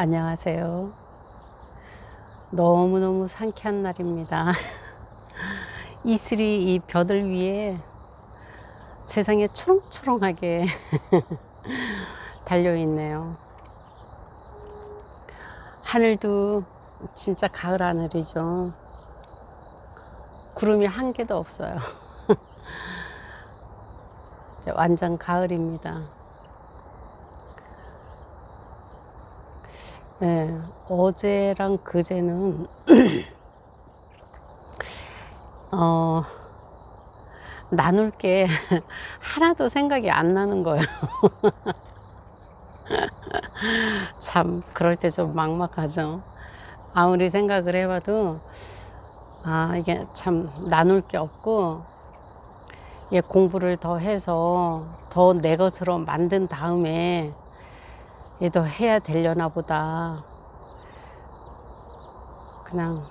안녕하세요. 너무너무 상쾌한 날입니다. 이슬이 이 벼들 위에 세상에 초롱초롱하게 달려있네요. 하늘도 진짜 가을 하늘이죠. 구름이 한 개도 없어요. 완전 가을입니다. 네, 어제랑 그제는 어, 나눌 게 하나도 생각이 안 나는 거예요. 참 그럴 때 좀 막막하죠. 아무리 생각을 해봐도 아 이게 참 나눌 게 없고 예, 공부를 더 해서 더 내 것으로 만든 다음에 얘도 해야 되려나 보다. 그냥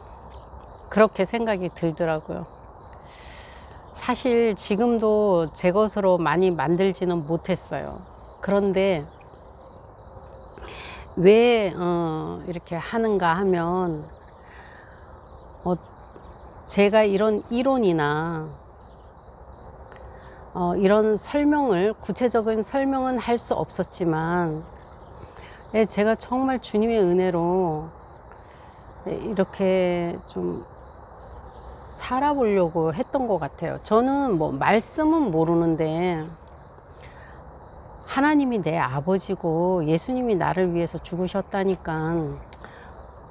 그렇게 생각이 들더라고요. 사실 지금도 제 것으로 많이 만들지는 못했어요. 그런데 왜 어, 이렇게 하는가 하면 어, 제가 이런 이론이나 어, 이런 설명을 구체적인 설명은 할 수 없었지만 예, 제가 정말 주님의 은혜로 예, 이렇게 좀 살아보려고 했던 것 같아요. 저는 뭐 말씀은 모르는데 하나님이 내 아버지고 예수님이 나를 위해서 죽으셨다니까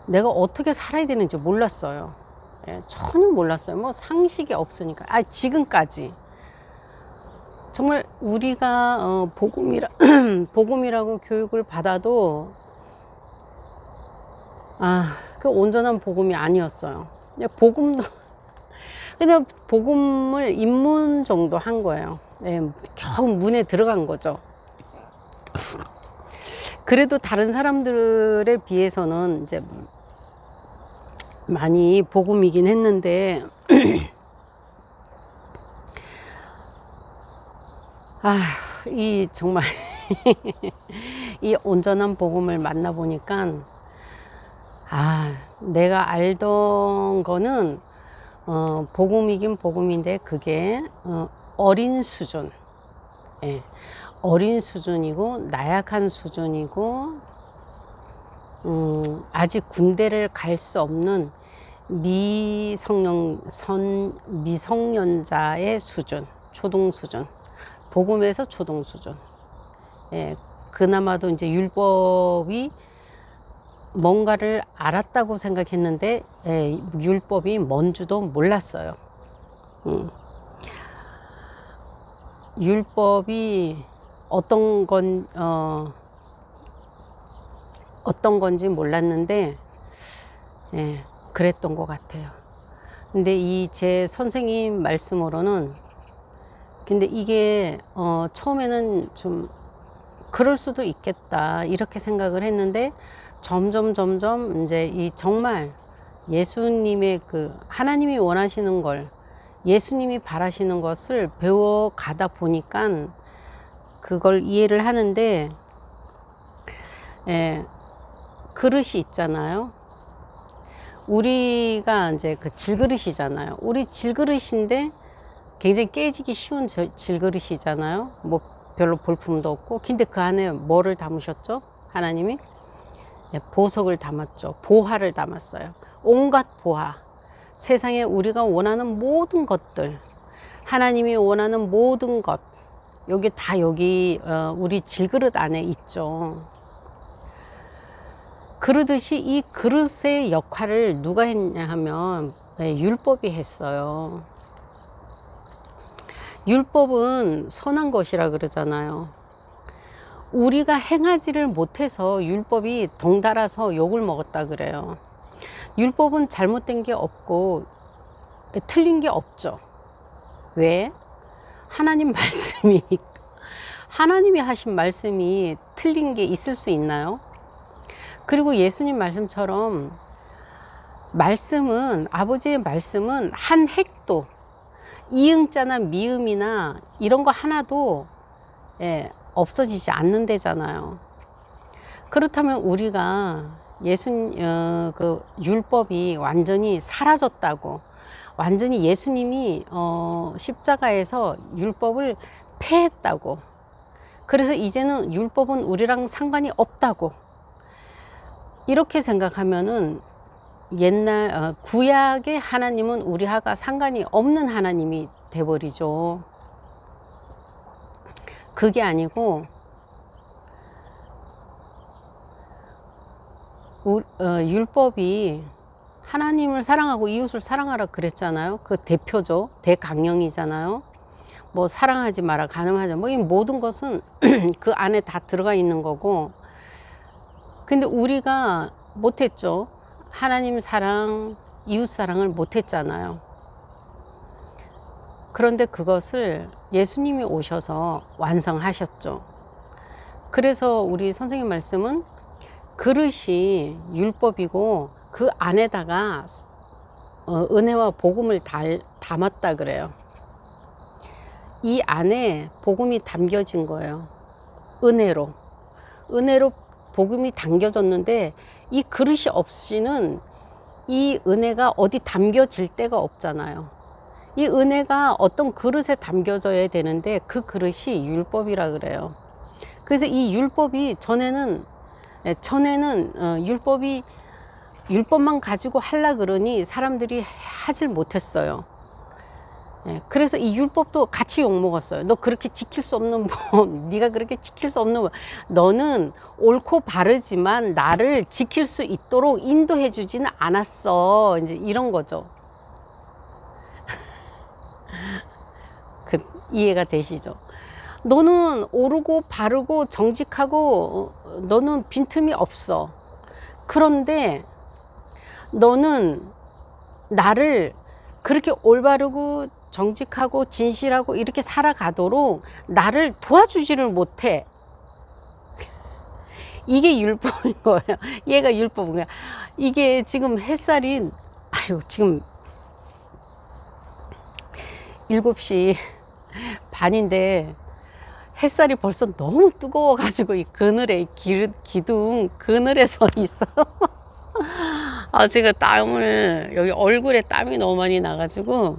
내가 어떻게 살아야 되는지 몰랐어요. 예, 전혀 몰랐어요. 뭐 상식이 없으니까. 아, 지금까지. 정말 우리가 어, 복음이라 복음이라고 교육을 받아도 아, 그 온전한 복음이 아니었어요. 복음도 그냥 복음을 입문 정도 한 거예요. 예, 겨우 문에 들어간 거죠. 그래도 다른 사람들에 비해서는 이제 많이 복음이긴 했는데 아, 이 정말 이 온전한 복음을 만나 보니까 아, 내가 알던 거는 어, 복음이긴 복음인데 그게 어, 어린 수준, 예, 어린 수준이고 나약한 수준이고 음, 아직 군대를 갈 수 없는 미성년 선 미성년자의 수준, 초등 수준. 복음에서 초등 수준. 예, 그나마도 이제 율법이 뭔가를 알았다고 생각했는데 예, 율법이 뭔 줄도 몰랐어요. 음. 율법이 어떤 건 어, 어떤 건지 몰랐는데 예, 그랬던 것 같아요. 근데 이 제 선생님 말씀으로는 근데 이게 어, 처음에는 좀 그럴 수도 있겠다 이렇게 생각을 했는데 점점 점점 이제 이 정말 예수님의 그 하나님이 원하시는 걸 예수님이 바라시는 것을 배워 가다 보니까 그걸 이해를 하는데 예, 그릇이 있잖아요. 우리가 이제 그 질그릇이잖아요. 우리 질그릇인데 굉장히 깨지기 쉬운 저- 질그릇이잖아요. 뭐 별로 볼품도 없고. 근데 그 안에 뭐를 담으셨죠? 하나님이? 네, 보석을 담았죠. 보화를 담았어요. 온갖 보화. 세상에 우리가 원하는 모든 것들. 하나님이 원하는 모든 것. 여기 다 여기 어, 우리 질그릇 안에 있죠. 그러듯이 이 그릇의 역할을 누가 했냐 하면 네, 율법이 했어요. 율법은 선한 것이라 그러잖아요. 우리가 행하지를 못해서 율법이 덩달아서 욕을 먹었다 그래요. 율법은 잘못된 게 없고 틀린 게 없죠. 왜? 하나님 말씀이니까. 하나님이 하신 말씀이 틀린 게 있을 수 있나요? 그리고 예수님 말씀처럼 말씀은 아버지의 말씀은 한 핵도 이응자나 미음이나 이런 거 하나도 예, 없어지지 않는다잖아요. 그렇다면 우리가 예수 어, 그 율법이 완전히 사라졌다고 완전히 예수님이 어, 십자가에서 율법을 폐했다고 그래서 이제는 율법은 우리랑 상관이 없다고 이렇게 생각하면은 옛날 어, 구약의 하나님은 우리하고 상관이 없는 하나님이 돼버리죠. 그게 아니고 우- 어, 율법이 하나님을 사랑하고 이웃을 사랑하라 그랬잖아요. 그 대표죠. 대강령이잖아요. 뭐 사랑하지 마라, 가늠하지 마. 뭐이 모든 것은 그 안에 다 들어가 있는 거고. 근데 우리가 못했죠. 하나님 사랑, 이웃 사랑을 못했잖아요. 그런데 그것을 예수님이 오셔서 완성하셨죠. 그래서 우리 선생님 말씀은 그릇이 율법이고 그 안에다가 어, 은혜와 복음을 달, 담았다 그래요. 이 안에 복음이 담겨진 거예요. 은혜로. 은혜로 복음이 담겨졌는데 이 그릇이 없이는 이 은혜가 어디 담겨질 데가 없잖아요. 이 은혜가 어떤 그릇에 담겨져야 되는데 그 그릇이 율법이라 그래요. 그래서 이 율법이 전에는 예, 전에는 어, 율법이 율법만 가지고 하려 그러니 사람들이 하질 못했어요. 예, 그래서 이 율법도 같이 욕 먹었어요. 너 그렇게 지킬 수 없는 뭐, 네가 그렇게 지킬 수 없는 뭐, 너는 옳고 바르지만 나를 지킬 수 있도록 인도해 주지는 않았어. 이제 이런 거죠. 그 이해가 되시죠? 너는 옳고 바르고 정직하고 어, 너는 빈틈이 없어. 그런데 너는 나를 그렇게 올바르고 정직하고 진실하고 이렇게 살아가도록 나를 도와주지를 못해. 이게 율법인 거예요. 얘가 율법인 거야. 이게 지금 햇살이, 아유, 지금 7시 반인데 햇살이 벌써 너무 뜨거워가지고 이 그늘에 이 기, 기둥 그늘에 서 있어. 아 제가 땀을 여기 얼굴에 땀이 너무 많이 나가지고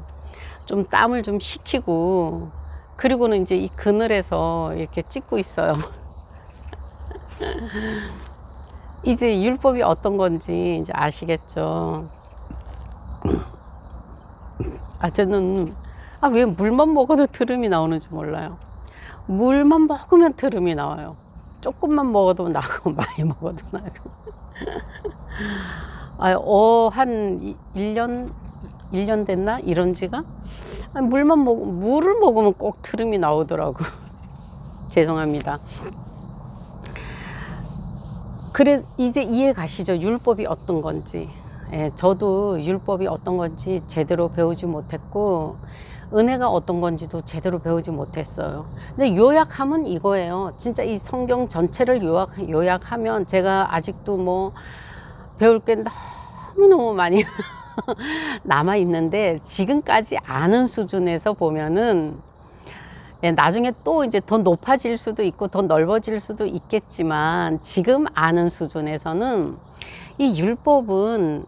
좀 땀을 좀 식히고 그리고는 이제 이 그늘에서 이렇게 찍고 있어요. 이제 율법이 어떤 건지 이제 아시겠죠. 아 저는 아 왜 물만 먹어도 트름이 나오는지 몰라요. 물만 먹으면 트름이 나와요. 조금만 먹어도 나고 많이 먹어도 나고. 아, 어, 한 1년, 1년 됐나? 이런 지가? 아, 물만 먹, 물을 먹으면 꼭 트름이 나오더라고. 죄송합니다. 그래, 이제 이해 가시죠? 율법이 어떤 건지. 예, 저도 율법이 어떤 건지 제대로 배우지 못했고, 은혜가 어떤 건지도 제대로 배우지 못했어요. 근데 요약하면 이거예요. 진짜 이 성경 전체를 요약, 요약하면 제가 아직도 뭐 배울 게 너무너무 많이 남아 있는데 지금까지 아는 수준에서 보면은 예, 나중에 또 이제 더 높아질 수도 있고 더 넓어질 수도 있겠지만 지금 아는 수준에서는 이 율법은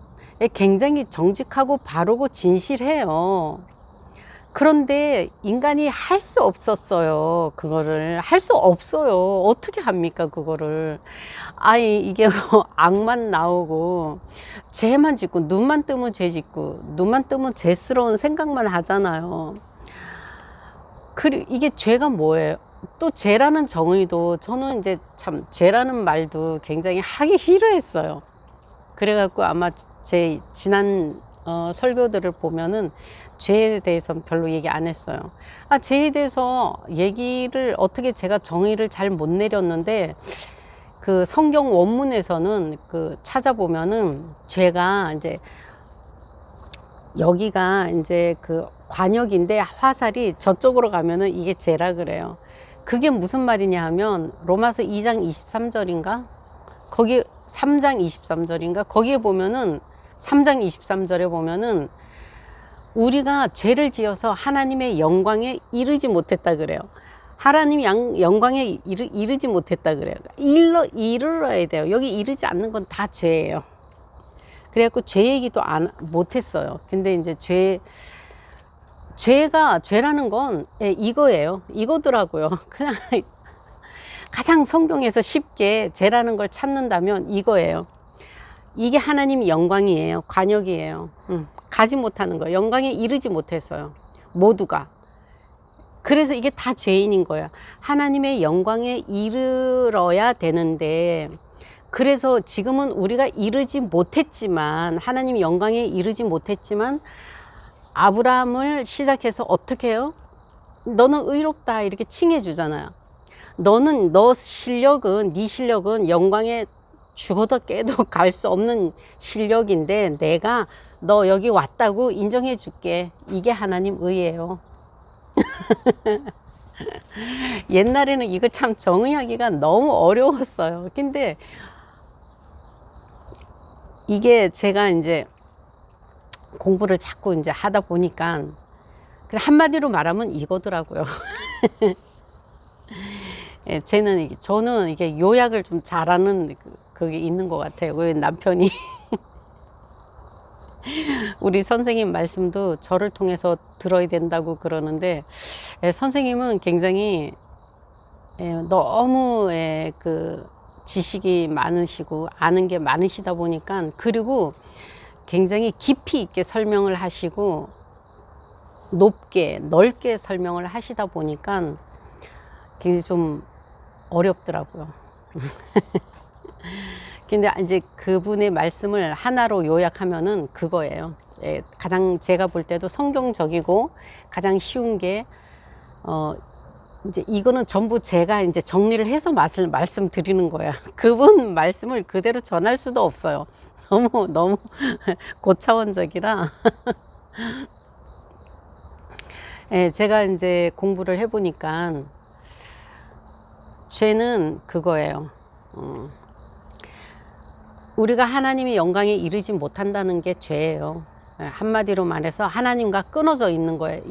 굉장히 정직하고 바르고 진실해요. 그런데 인간이 할 수 없었어요. 그거를 할 수 없어요. 어떻게 합니까? 그거를 아이 이게 뭐 악만 나오고 죄만 짓고 눈만 뜨면 죄 짓고 눈만 뜨면 죄스러운 생각만 하잖아요. 그 이게 죄가 뭐예요? 또 죄라는 정의도 저는 이제 참 죄라는 말도 굉장히 하기 싫어했어요. 그래갖고 아마 제 지난 어, 설교들을 보면은 죄에 대해서 별로 얘기 안 했어요. 아, 죄에 대해서 얘기를 어떻게 제가 정의를 잘 못 내렸는데 그 성경 원문에서는 그 찾아보면은 죄가 이제 여기가 이제 그 관역인데 화살이 저쪽으로 가면은 이게 죄라 그래요. 그게 무슨 말이냐 하면 로마서 2장 23절인가? 거기 3장 23절인가? 거기에 보면은 3장 23절에 보면은 우리가 죄를 지어서 하나님의 영광에 이르지 못했다 그래요. 하나님 양, 영광에 이르, 이르 지 못했다 그래요. 일러, 이르러야 돼요. 여기 이르지 않는 건 다 죄예요. 그래갖고 죄 얘기도 안, 못했어요. 근데 이제 죄, 죄가, 죄라는 건 예, 이거예요. 이거더라고요. 그냥 가장 성경에서 쉽게 죄라는 걸 찾는다면 이거예요. 이게 하나님 영광이에요. 관역이에요. 음, 가지 못하는 거예요. 영광에 이르지 못했어요. 모두가. 그래서 이게 다 죄인인 거야. 하나님의 영광에 이르러야 되는데, 그래서 지금은 우리가 이르지 못했지만, 하나님 영광에 이르지 못했지만, 아브라함을 시작해서 어떻게 해요? 너는 의롭다. 이렇게 칭해 주잖아요. 너는, 너 실력은, 네 실력은 영광에 죽어도 깨도 갈 수 없는 실력인데, 내가 너 여기 왔다고 인정해 줄게. 이게 하나님 의예요. 옛날에는 이거 참 정의하기가 너무 어려웠어요. 근데 이게 제가 이제 공부를 자꾸 이제 하다 보니까 그냥 한마디로 말하면 이거더라고요. 예, 쟤는 저는 이게 요약을 좀 잘하는 그- 그게 있는 것 같아요. 왜 남편이 우리 선생님 말씀도 저를 통해서 들어야 된다고 그러는데 예, 선생님은 굉장히 예, 너무 예, 그 지식이 많으시고 아는 게 많으시다 보니까 그리고 굉장히 깊이 있게 설명을 하시고 높게 넓게 설명을 하시다 보니까 굉장히 좀 어렵더라고요. 근데 이제 그분의 말씀을 하나로 요약하면은 그거예요. 예, 가장 제가 볼 때도 성경적이고 가장 쉬운 게 어, 이제 이거는 전부 제가 이제 정리를 해서 말씀, 말씀 드리는 거야. 그분 말씀을 그대로 전할 수도 없어요. 너무, 너무 고차원적이라. 예, 제가 이제 공부를 해보니까 죄는 그거예요. 어, 우리가 하나님의 영광에 이르지 못한다는 게 죄예요. 예, 한마디로 말해서 하나님과 끊어져 있는 거예요.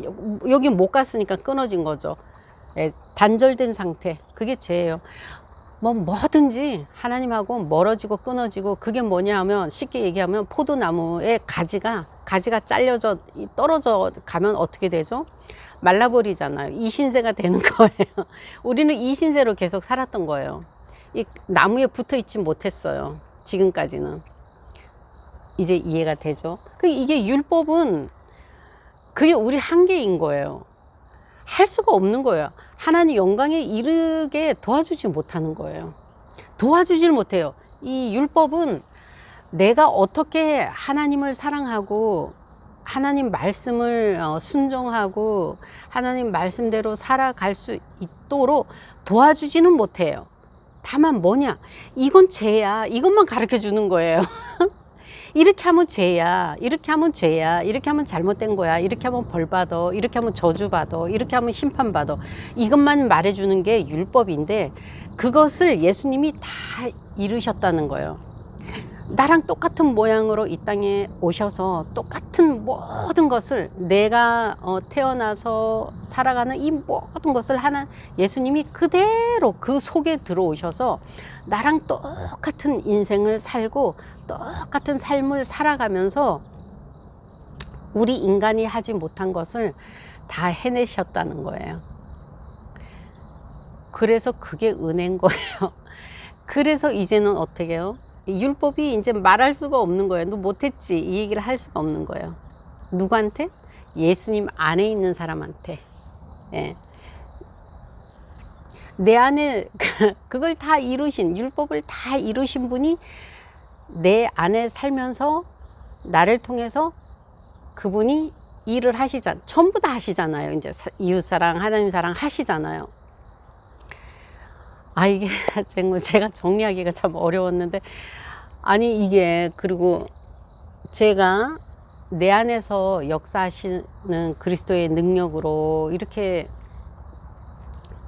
여기 못 갔으니까 끊어진 거죠. 예, 단절된 상태. 그게 죄예요. 뭐 뭐든지 하나님하고 멀어지고 끊어지고 그게 뭐냐 하면 쉽게 얘기하면 포도나무의 가지가 가지가 잘려져 떨어져 가면 어떻게 되죠? 말라버리잖아요. 이신세가 되는 거예요. 우리는 이신세로 계속 살았던 거예요. 이 나무에 붙어 있지 못했어요. 지금까지는. 이제 이해가 되죠? 그 이게 율법은 그게 우리 한계인 거예요. 할 수가 없는 거예요. 하나님 영광에 이르게 도와주지 못하는 거예요. 도와주질 못해요. 이 율법은 내가 어떻게 하나님을 사랑하고 하나님 말씀을 어, 순종하고 하나님 말씀대로 살아갈 수 있도록 도와주지는 못해요. 다만 뭐냐? 이건 죄야. 이것만 가르쳐 주는 거예요. 이렇게 하면 죄야. 이렇게 하면 죄야. 이렇게 하면 잘못된 거야. 이렇게 하면 벌 받아. 이렇게 하면 저주 받아. 이렇게 하면 심판 받아. 이것만 말해 주는 게 율법인데 그것을 예수님이 다 이루셨다는 거예요. 나랑 똑같은 모양으로 이 땅에 오셔서 똑같은 모든 것을 내가 어, 태어나서 살아가는 이 모든 것을 하나 예수님이 그대로 그 속에 들어오셔서 나랑 똑같은 인생을 살고 똑같은 삶을 살아가면서 우리 인간이 하지 못한 것을 다 해내셨다는 거예요. 그래서 그게 은혜인 거예요. 그래서 이제는 어떻게 해요? 이 율법이 이제 말할 수가 없는 거예요. 너 못했지. 이 얘기를 할 수가 없는 거예요. 누구한테? 예수님 안에 있는 사람한테. 예. 내 안에 그걸 다 이루신 율법을 다 이루신 분이 내 안에 살면서 나를 통해서 그분이 일을 하시자 전부 다 하시잖아요. 이제 사- 이웃 사랑, 하나님 사랑 하시잖아요. 아 이게 정말 제가 정리하기가 참 어려웠는데 아니 이게 그리고 제가 내 안에서 역사하시는 그리스도의 능력으로 이렇게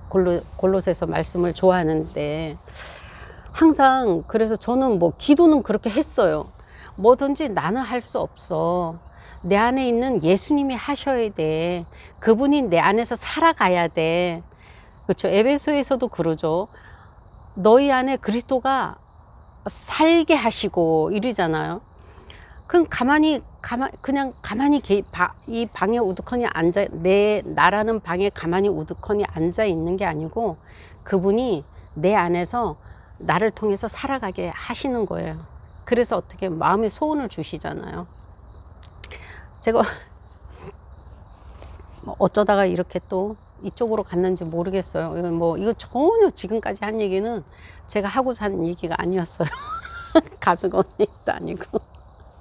골로, 골로새서 말씀을 좋아하는데 항상 그래서 저는 뭐 기도는 그렇게 했어요. 뭐든지 나는 할 수 없어. 내 안에 있는 예수님이 하셔야 돼. 그분이 내 안에서 살아가야 돼. 그렇죠. 에베소에서도 그러죠. 너희 안에 그리스도가 살게 하시고 이러잖아요. 그럼 가만히 가만 그냥 가만히 이 방에 우두커니 앉아 내 나라는 방에 가만히 우두커니 앉아 있는 게 아니고 그분이 내 안에서 나를 통해서 살아가게 하시는 거예요. 그래서 어떻게 마음의 소원을 주시잖아요. 제가 뭐 어쩌다가 이렇게 또 이쪽으로 갔는지 모르겠어요. 이거 뭐 이거 전혀 지금까지 한 얘기는 제가 하고자 하는 얘기가 아니었어요. 가수가 온 얘기도 아니고.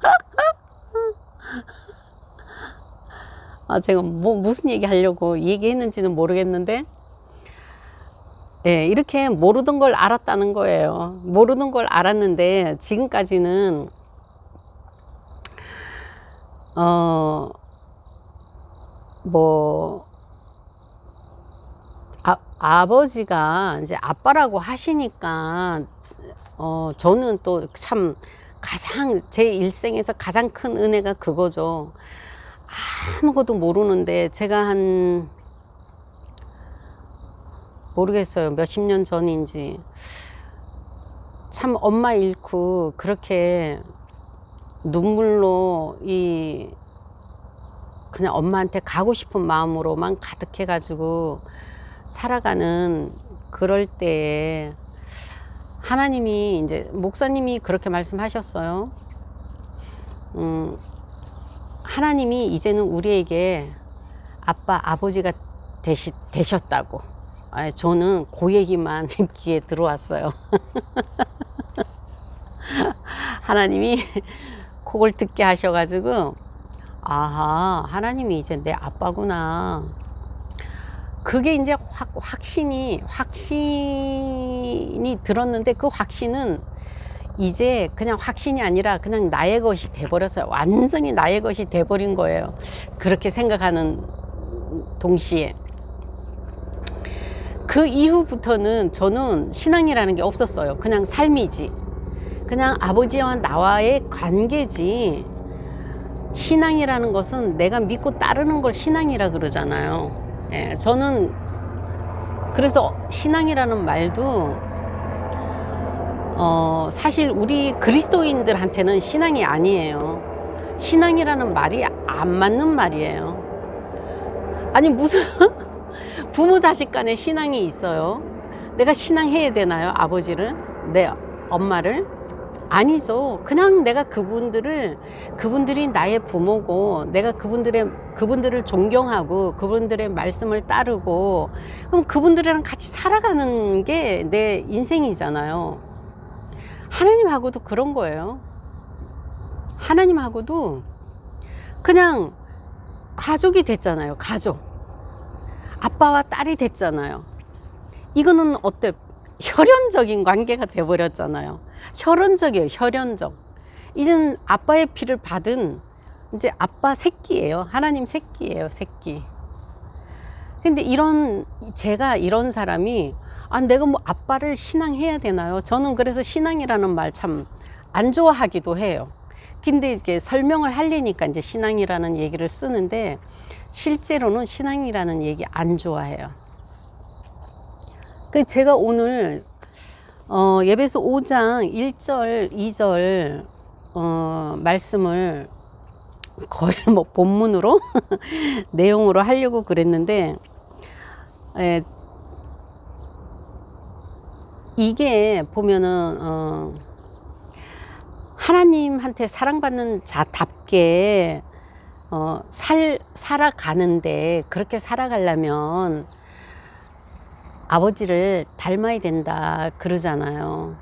아, 제가 뭐 무슨 얘기 하려고 얘기했는지는 모르겠는데, 예, 이렇게 모르던 걸 알았다는 거예요. 모르던 걸 알았는데, 지금까지는, 어, 뭐, 아, 아버지가 이제 아빠라고 하시니까, 어, 저는 또 참 가장, 제 일생에서 가장 큰 은혜가 그거죠. 아무것도 모르는데 제가 한 모르겠어요. 몇십 년 전인지 참 엄마 잃고 그렇게 눈물로 이 그냥 엄마한테 가고 싶은 마음으로만 가득해 가지고 살아가는 그럴 때에 하나님이 이제 목사님이 그렇게 말씀하셨어요. 음, 하나님이 이제는 우리에게 아빠, 아버지가 되시, 되셨다고. 아, 저는 그 얘기만 귀에 들어왔어요. 하나님이 그걸 듣게 하셔가지고, 아하, 하나님이 이제 내 아빠구나. 그게 이제 확, 확신이, 확신이 들었는데 그 확신은 이제 그냥 확신이 아니라 그냥 나의 것이 돼버렸어요. 완전히 나의 것이 돼버린 거예요. 그렇게 생각하는 동시에. 그 이후부터는 저는 신앙이라는 게 없었어요. 그냥 삶이지. 그냥 아버지와 나와의 관계지. 신앙이라는 것은 내가 믿고 따르는 걸 신앙이라 그러잖아요. 예, 저는 그래서 신앙이라는 말도 어, 사실 우리 그리스도인들한테는 신앙이 아니에요. 신앙이라는 말이 안 맞는 말이에요. 아니, 무슨 부모 자식 간에 신앙이 있어요? 내가 신앙해야 되나요? 아버지를? 내 엄마를? 아니죠. 그냥 내가 그분들을, 그분들이 나의 부모고, 내가 그분들의, 그분들을 존경하고, 그분들의 말씀을 따르고, 그럼 그분들이랑 같이 살아가는 게 내 인생이잖아요. 하나님하고도 그런 거예요. 하나님하고도 그냥 가족이 됐잖아요. 가족. 아빠와 딸이 됐잖아요. 이거는 어때? 혈연적인 관계가 돼버렸잖아요. 혈연적이에요. 혈연적. 이젠 아빠의 피를 받은 이제 아빠 새끼예요. 하나님 새끼예요. 새끼. 근데 이런 제가 이런 사람이 아 내가 뭐 아빠를 신앙해야 되나요? 저는 그래서 신앙이라는 말 참 안 좋아하기도 해요. 근데 이게 설명을 하려니까 이제 신앙이라는 얘기를 쓰는데 실제로는 신앙이라는 얘기 안 좋아해요. 그 제가 오늘 어, 예배서 5장 1절, 2절 어, 말씀을 거의 뭐 본문으로 내용으로 하려고 그랬는데 에, 이게 보면은 어, 하나님한테 사랑받는 자답게 어, 살 살아가는데 그렇게 살아가려면 아버지를 닮아야 된다 그러잖아요.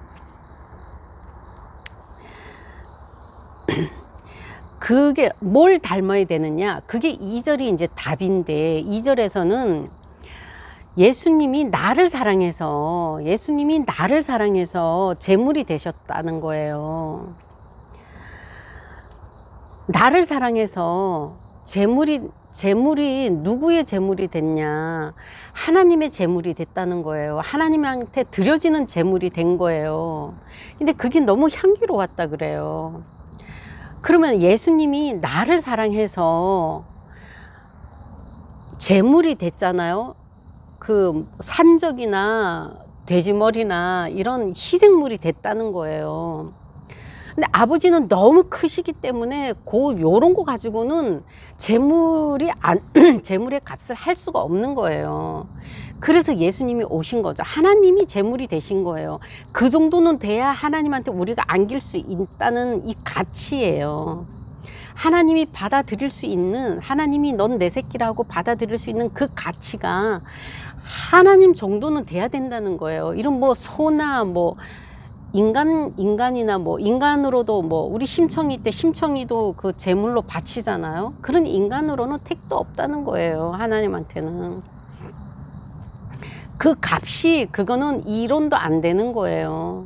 그게 뭘 닮아야 되느냐? 그게 2절이 이제 답인데 2절에서는 예수님이 나를 사랑해서 예수님이 나를 사랑해서 제물이 되셨다는 거예요. 나를 사랑해서 제물이 제물이 누구의 제물이 됐냐? 하나님의 제물이 됐다는 거예요. 하나님한테 드려지는 제물이 된 거예요. 근데 그게 너무 향기로웠다 그래요. 그러면 예수님이 나를 사랑해서 제물이 됐잖아요. 그 산적이나 돼지머리나 이런 희생물이 됐다는 거예요. 근데 아버지는 너무 크시기 때문에 그 요런 거 가지고는 재물이 안 재물의 값을 할 수가 없는 거예요. 그래서 예수님이 오신 거죠. 하나님이 재물이 되신 거예요. 그 정도는 돼야 하나님한테 우리가 안길 수 있다는 이 가치예요. 하나님이 받아들일 수 있는 하나님이 넌 내 새끼라고 받아들일 수 있는 그 가치가 하나님 정도는 돼야 된다는 거예요. 이런 뭐 소나 뭐 인간 인간이나 뭐 인간으로도 뭐 우리 심청이 때 심청이도 그 제물로 바치잖아요. 그런 인간으로는 택도 없다는 거예요. 하나님한테는 그 값이 그거는 이론도 안 되는 거예요.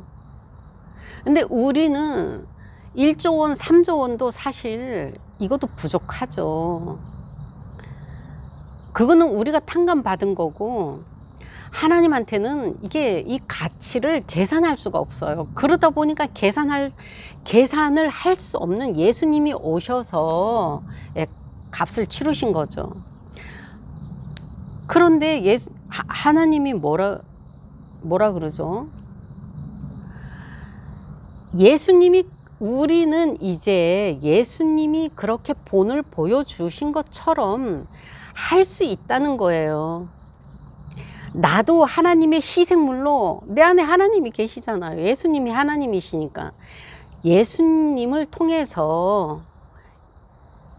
근데 우리는 1조 원, 3조 원도 사실 이것도 부족하죠. 그거는 우리가 탕감 받은 거고 하나님한테는 이게 이 가치를 계산할 수가 없어요. 그러다 보니까 계산할 계산을 할 수 없는 예수님이 오셔서 예, 값을 치르신 거죠. 그런데 예수 하- 하나님이 뭐라 뭐라 그러죠? 예수님이 우리는 이제 예수님이 그렇게 본을 보여주신 것처럼 할 수 있다는 거예요. 나도 하나님의 희생물로 내 안에 하나님이 계시잖아요. 예수님이 하나님이시니까. 예수님을 통해서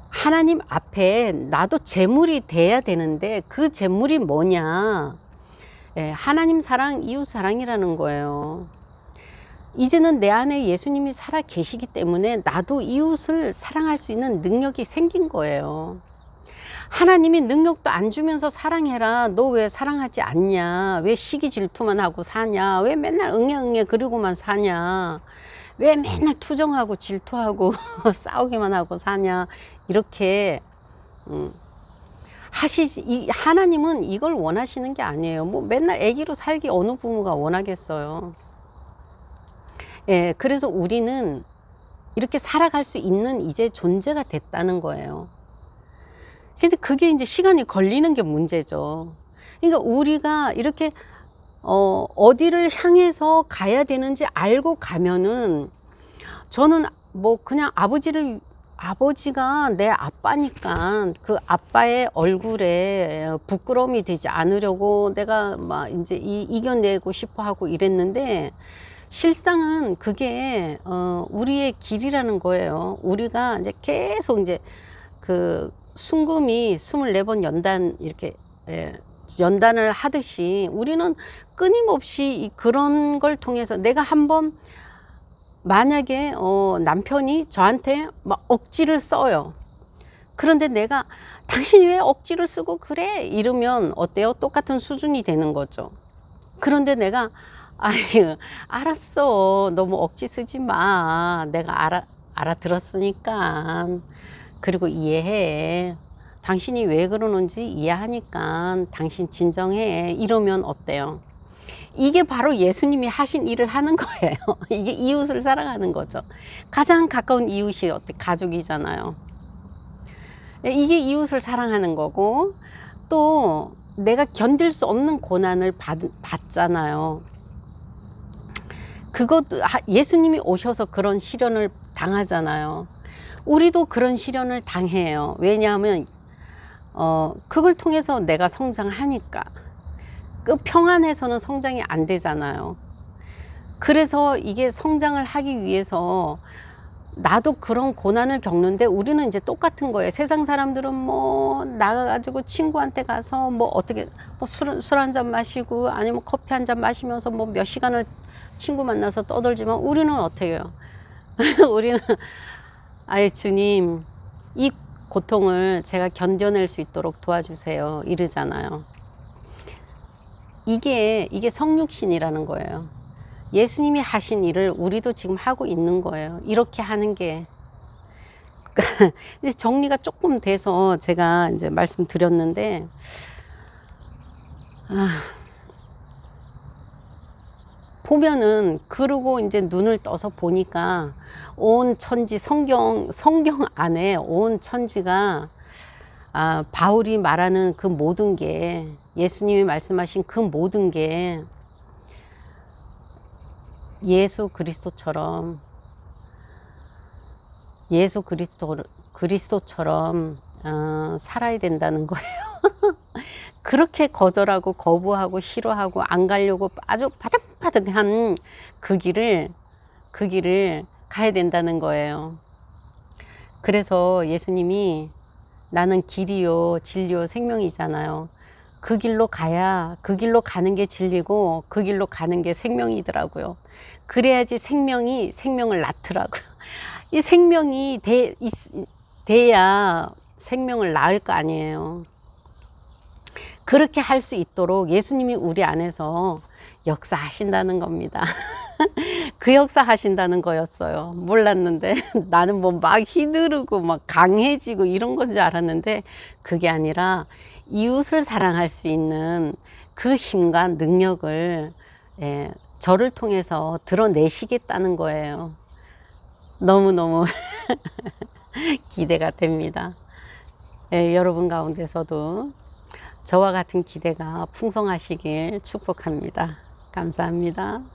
하나님 앞에 나도 재물이 돼야 되는데 그 재물이 뭐냐? 예, 하나님 사랑, 이웃 사랑이라는 거예요. 이제는 내 안에 예수님이 살아 계시기 때문에 나도 이웃을 사랑할 수 있는 능력이 생긴 거예요. 하나님이 능력도 안 주면서 사랑해라. 너 왜 사랑하지 않냐? 왜 시기 질투만 하고 사냐? 왜 맨날 응애 응애 그리고만 사냐? 왜 맨날 투정하고 질투하고 싸우기만 하고 사냐? 이렇게 음, 하시지 이 하나님은 이걸 원하시는 게 아니에요. 뭐 맨날 아기로 살기 어느 부모가 원하겠어요. 예, 그래서 우리는 이렇게 살아갈 수 있는 이제 존재가 됐다는 거예요. 근데 그게 이제 시간이 걸리는 게 문제죠. 그러니까 우리가 이렇게 어, 어디를 향해서 가야 되는지 알고 가면은 저는 뭐 그냥 아버지를 아버지가 내 아빠니까 그 아빠의 얼굴에 부끄러움이 되지 않으려고 내가 막 이제 이, 이겨내고 싶어 하고 이랬는데 실상은 그게 어, 우리의 길이라는 거예요. 우리가 이제 계속 이제 그 순금이 24번 연단 이렇게 예, 연단을 하듯이 우리는 끊임없이 이 그런 걸 통해서 내가 한번 만약에 어, 남편이 저한테 막 억지를 써요. 그런데 내가 당신이 왜 억지를 쓰고 그래? 이러면 어때요? 똑같은 수준이 되는 거죠. 그런데 내가 아유, 알았어. 너무 억지 쓰지 마. 내가 알아, 알아들었으니까. 그리고 이해해. 당신이 왜 그러는지 이해하니까 당신 진정해. 이러면 어때요? 이게 바로 예수님이 하신 일을 하는 거예요. 이게 이웃을 사랑하는 거죠. 가장 가까운 이웃이 어때? 가족이잖아요. 이게 이웃을 사랑하는 거고 또 내가 견딜 수 없는 고난을 받, 받잖아요. 그것도 하- 예수님이 오셔서 그런 시련을 당하잖아요. 우리도 그런 시련을 당해요. 왜냐하면 어, 그걸 통해서 내가 성장하니까. 그 평안해서는 성장이 안 되잖아요. 그래서 이게 성장을 하기 위해서 나도 그런 고난을 겪는데 우리는 이제 똑같은 거예요. 세상 사람들은 뭐 나가가지고 친구한테 가서 뭐 어떻게 뭐술술 한잔 마시고 아니면 커피 한 잔 마시면서 뭐 몇 시간을 친구 만나서 떠들지만 우리는 해요? 우리는 아예 주님 이 고통을 제가 견뎌낼 수 있도록 도와주세요. 이러잖아요. 이게 이게 성육신이라는 거예요. 예수님이 하신 일을 우리도 지금 하고 있는 거예요. 이렇게 하는 게 이제 정리가 조금 돼서 제가 이제 말씀드렸는데 아, 보면은 그러고 이제 눈을 떠서 보니까 온 천지 성경 성경 안에 온 천지가 아, 바울이 말하는 그 모든 게 예수님이 말씀하신 그 모든 게 예수 그리스도처럼 예수 그리스도 그리스도처럼 어, 살아야 된다는 거예요. 그렇게 거절하고 거부하고 싫어하고 안 가려고 아주 바득바득한 그 길을 그 길을 가야 된다는 거예요. 그래서 예수님이 나는 길이요 진리요 생명이잖아요. 그 길로 가야 그 길로 가는 게 진리고 그 길로 가는 게 생명이더라고요. 그래야지 생명이 생명을 낳더라고요. 이 생명이 돼, 있, 돼야 생명을 낳을 거 아니에요. 그렇게 할 수 있도록 예수님이 우리 안에서 역사하신다는 겁니다. 그 역사 하신다는 거였어요. 몰랐는데 나는 뭐 막 휘두르고 막 강해지고 이런 건 줄 알았는데 그게 아니라 이웃을 사랑할 수 있는 그 힘과 능력을 예, 저를 통해서 드러내시겠다는 거예요. 너무너무 기대가 됩니다. 예, 여러분 가운데서도 저와 같은 기대가 풍성하시길 축복합니다. 감사합니다.